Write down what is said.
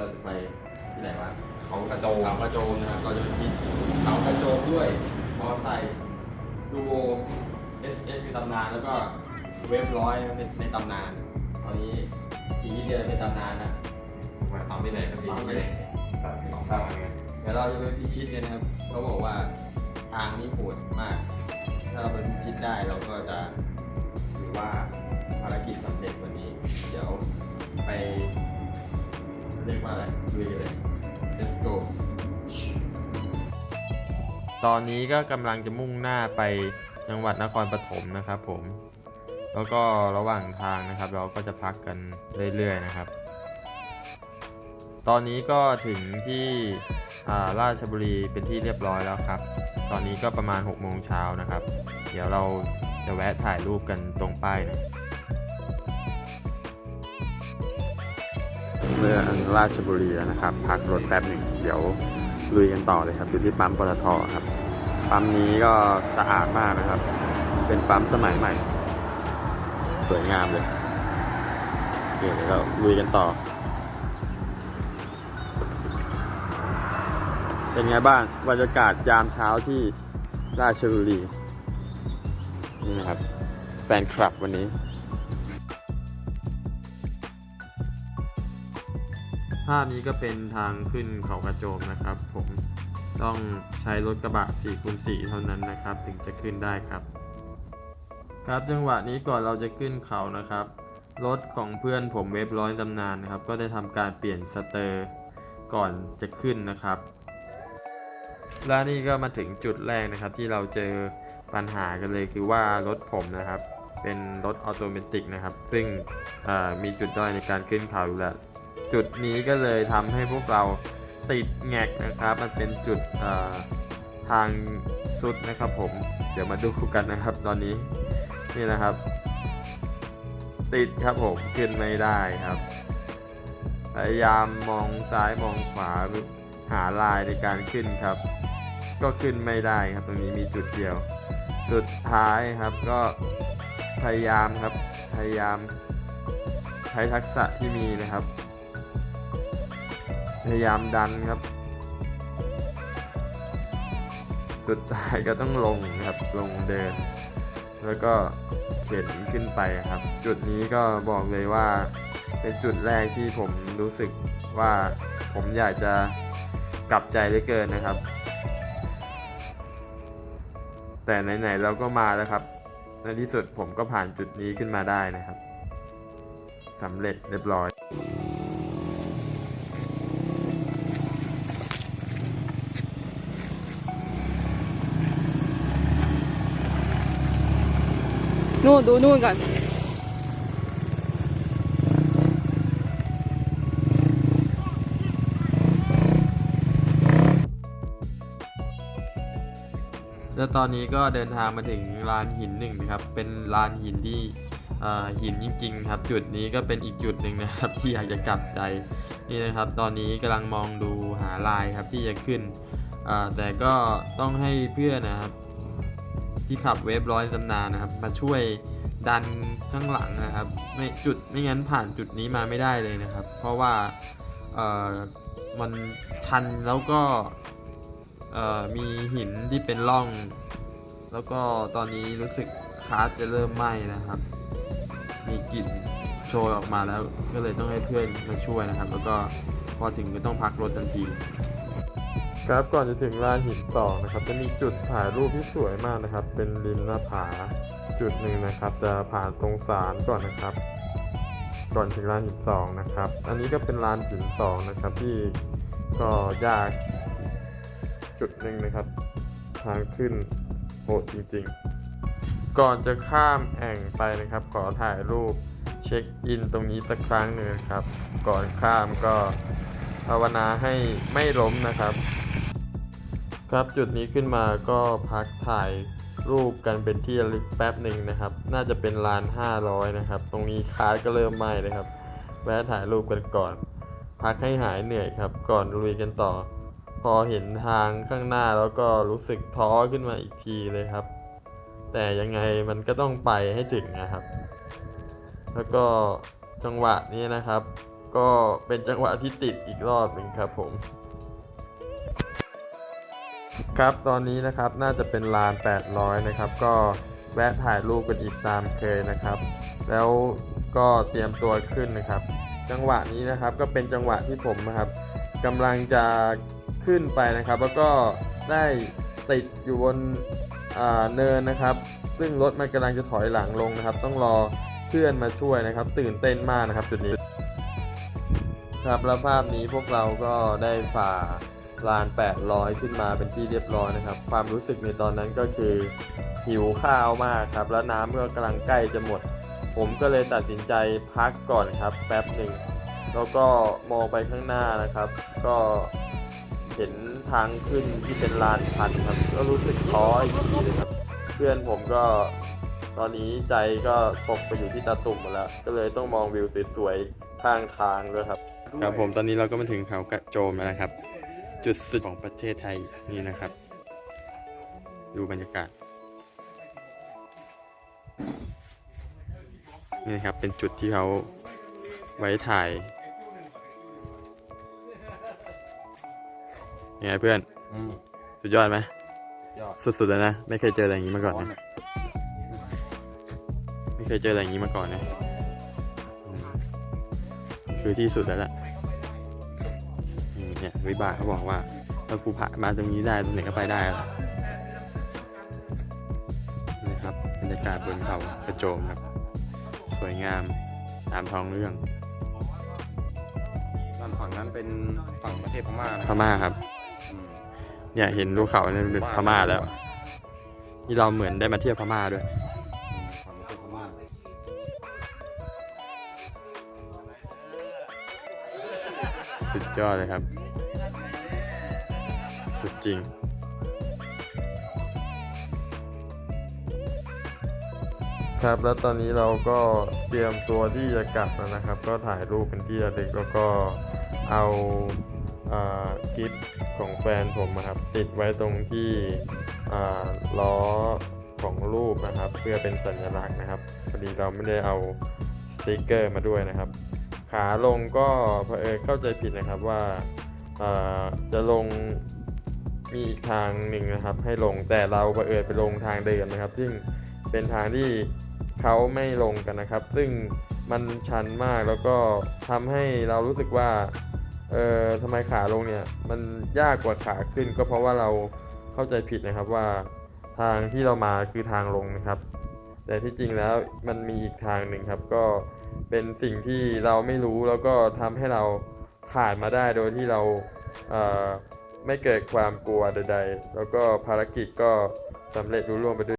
เราจะไปที่ไหนวะเขากระโจมเขากระโจมนะครับเราจะไปที่เขากระโจมด้วยมอไซค์ดูโอ S S มีตำนานแล้วก็เว็บร้อยในในตำนาน ตอนนี้อีกนิดเดียวเป็นตำนานนะมาทำที่ไหนกันดีปั๊มเลเลยยตัดสองข้างไงเดี๋ยวเราจะไปพิชิตกันนะครับเขาบอกว่าทางนี้โหดมาก ถ้าเราไปพิชิตได้เราก็จะถือว่าภารกิจสำเร็จวันนี้ เดี๋ยวไป กว่าอะไรลุยกันเลย let's go ตอนนี้ก็กำลังจะมุ่งหน้าไปจังหวัดนครปฐมนะครับผม แล้วก็ระหว่างทางนะครับ เราก็จะพักกันเรื่อยๆนะครับ ตอนนี้ก็ถึงที่ราชบุรีเป็นที่เรียบร้อยแล้วครับ ตอนนี้ก็ประมาณ6โมงเช้านะครับ เดี๋ยวเราจะแวะถ่ายรูปกันตรงป้ายนะ เมื่อราชบุรีแล้วนะครับ พักรถแป๊บหนึ่งเดี๋ยวลุยกันต่อเลยครับ อยู่ที่ปั๊มปตทครับ ปั๊มนี้ก็สะอาดมากนะครับ เป็นปั๊มสมัยใหม่ สวยงามเลยเคเดี๋ยวเราลุยกันต่อ เป็นไงบ้างบรรยากาศยามเช้าที่ราชบุรี นี่นะครับ แฟนคลับวันนี้าพนี้ก็เป็นทางขึ้นเขากระโจมนะครับ ผมต้องใช้รถกระบะ4คูณ4เท่านั้นนะครับ ถึงจะขึ้นได้ครับ ครับจังหวะนี้ก่อนเราจะขึ้นเขานะครับ รถของเพื่อนผมเว็บร้อยตำนานนะครับ ก็ได้ทำการเปลี่ยนสเตอร์ก่อนจะขึ้นนะครับ และนี่ก็มาถึงจุดแรกนะครับ ที่เราเจอปัญหากันเลยคือว่ารถผมนะครับ เป็นรถออโตเมติกนะครับ ซึ่งมีจุดด้อยในการขึ้นเขาอยู่แล้ว จุดนี้ก็เลยทำให้พวกเราติดแงกนะครับ มันเป็นจุดทางสุดนะครับผม เดี๋ยวมาดูกันนะครับ ตอนนี้นี่นะครับ ติดครับผมขึ้นไม่ได้ครับ พยายามมองซ้ายมองขวาหาลายในการขึ้นครับ ก็ขึ้นไม่ได้ครับ ตรงนี้มีจุดเดียว สุดท้ายครับก็พยายามครับพยายามใช้ทักษะที่มีนะครับ พยายามดันครับ สุดท้ายก็ต้องลงครับลงเดิน แล้วก็เข็นขึ้นไปครับ จุดนี้ก็บอกเลยว่าเป็นจุดแรกที่ผมรู้สึกว่าผมอยากจะกลับใจเหลือเกินนะครับ แต่ไหนๆเราก็มาแล้วครับ ในที่สุดผมก็ผ่านจุดนี้ขึ้นมาได้นะครับสำเร็จเรียบร้อย นู่นดูนู่นก่อน แล้วตอนนี้ก็เดินทางมาถึงลานหินหนึ่งนะครับ เป็นลานหินที่หินจริง ๆ ครับ จุดนี้ก็เป็นอีกจุดหนึ่งนะครับ ที่อยากจะกลับใจนี่นะครับ ตอนนี้กำลังมองดูหาลายครับที่จะขึ้นแต่ก็ต้องให้เพื่อนนะครับ ที่ขับเวฟร้อยตำนานนะครับ มาช่วยดันข้างหลังนะครับ ไม่จุดไม่งั้นผ่านจุดนี้มาไม่ได้เลยนะครับ เพราะว่าเอ่อมันชันแล้วก็เอ่อมีหินที่เป็นร่อง แล้วก็ตอนนี้รู้สึกคาร์ดจะเริ่มไหม้นะครับ มีกลิ่นโชยออกมาแล้วก็เลยต้องให้เพื่อนมาช่วยนะครับ แล้วก็พอถึงก็ต้องพักรถทันที ครับก่อนจะถึงลานหินสองนะครับ จะมีจุดถ่ายรูปที่สวยมากนะครับ เป็นริมหน้าผาจุดหนึ่งนะครับ จะผ่านตรงสารก่อนนะครับ ก่อนถึงลานหินสองนะครับ อันนี้ก็เป็นลานหินสองนะครับที่ก็ยากจุดหนึ่งนะครับ ทางขึ้นโหดจริงๆ ก่อนจะข้ามแอ่งไปนะครับ ขอถ่ายรูปเช็คอินตรงนี้สักครั้งหนึ่งนะครับ ก่อนข้ามก็ภาวนาให้ไม่ล้มนะครับ ครับจุดนี้ขึ้นมาก็พักถ่ายรูปกันเป็นที่ระลึกแป๊บหนึ่งนะครับ น่าจะเป็นลาน 500 นะครับ ตรงนี้คาร์ดก็เริ่มไหม้เลยครับ แวะถ่ายรูปกันก่อน พักให้หายเหนื่อยครับ ก่อนลุยกันต่อ พอเห็นทางข้างหน้าแล้วก็รู้สึกท้อขึ้นมาอีกทีเลยครับ แต่ยังไงมันก็ต้องไปให้ถึงนะครับ แล้วก็จังหวะนี้นะครับ ก็เป็นจังหวะที่ติดอีกรอบหนึ่งครับผม ครับตอนนี้นะครับน่าจะเป็นลาน 800 นะครับ ก็แวะถ่ายรูปกันอีกตามเคยนะครับ แล้วก็เตรียมตัวขึ้นนะครับ จังหวะนี้นะครับก็เป็นจังหวะที่ผมนะครับกำลังจะขึ้นไปนะครับ แล้วก็ได้ติดอยู่บนเนินนะครับ ซึ่งรถมันกำลังจะถอยหลังลงนะครับ ต้องรอเพื่อนมาช่วยนะครับ ตื่นเต้นมากนะครับจุดนี้ ครับแล้วภาพนี้พวกเราก็ได้ฝ่า ลาน 800 ขึ้นมาเป็นที่เรียบร้อยนะครับ ความรู้สึกในตอนนั้นก็คือหิวข้าวมากครับ แล้วน้ำก็กำลังใกล้จะหมด ผมก็เลยตัดสินใจพักก่อนครับ แป๊บหนึ่งแล้วก็มองไปข้างหน้านะครับ ก็เห็นทางขึ้นที่เป็นลานชันครับ ก็รู้สึกท้ออีกทีเลยครับ เพื่อนผมก็ตอนนี้ใจก็ตกไปอยู่ที่ตาตุ่มหมดแล้ว ก็เลยต้องมองวิวสวยๆข้างทางด้วยครับ ครับผมตอนนี้เราก็มาถึงเขากระโจมแล้วนะครับ จุดสุดของประเทศไทยนี่นะครับ ดูบรรยากาศ นี่นะครับเป็นจุดที่เขาไว้ถ่ายยังไงเพื่อนอืมสุดยอดไหมยอดสุดๆแล้วนะ ไม่เคยเจออะไรอย่างนี้มาก่อนนะ ไม่เคยเจออะไรอย่างนี้มาก่อนนะอืมคือที่สุดแล้วล่ะนี่ เนี่ยวิบากเขาบอกว่าถ้ากูผ่านมาตรงนี้ได้ตรงไหนก็ไปได้แล้วนี่ครับบรรยากาศบนเขากระโจมครับ สวยงามตามท้องเรื่องด้านฝั่งนั้นเป็นฝั่งประเทศพม่านะพม่าครับอืมเนี่ยเห็นดูเขาเนี่ยเป็นพม่าแล้ว นี่เราเหมือนได้มาเที่ยวพม่าด้วยฝั่งประเทศพม่าสุดยอดเลยครับ สุดจริง ครับแล้วตอนนี้เราก็เตรียมตัวที่จะกลับแล้วนะครับ ก็ถ่ายรูปเป็นที่ระลึกแล้วก็เอาอ่ากิฟต์ของแฟนผมนะครับ ติดไว้ตรงที่ล้อของรูปนะครับ เพื่อเป็นสัญลักษณ์นะครับพอดีเราไม่ได้เอาสติกเกอร์มาด้วยนะครับ ขาลงก็เผอิญเข้าใจผิดนะครับว่าอ่าจะลง มีอีกทางหนึ่งนะครับ ให้ลงแต่เราบังเอิญไปลงทางเดิมนะครับ ซึ่งเป็นทางที่เขาไม่ลงกันนะครับ ซึ่งมันชันมากแล้วก็ทำให้เรารู้สึกว่าเออทำไมขาลงเนี่ยมันยากกว่าขาขึ้น ก็เพราะว่าเราเข้าใจผิดนะครับว่าทางที่เรามาคือทางลงนะครับ แต่ที่จริงแล้วมันมีอีกทางหนึ่งครับ ก็เป็นสิ่งที่เราไม่รู้แล้วก็ทำให้เราผ่านมาได้โดยที่เราเอ่อ ไม่เกิดความกลัวใดๆ แล้วก็ภารกิจก็สำเร็จรุ่ร่วงไปด้วย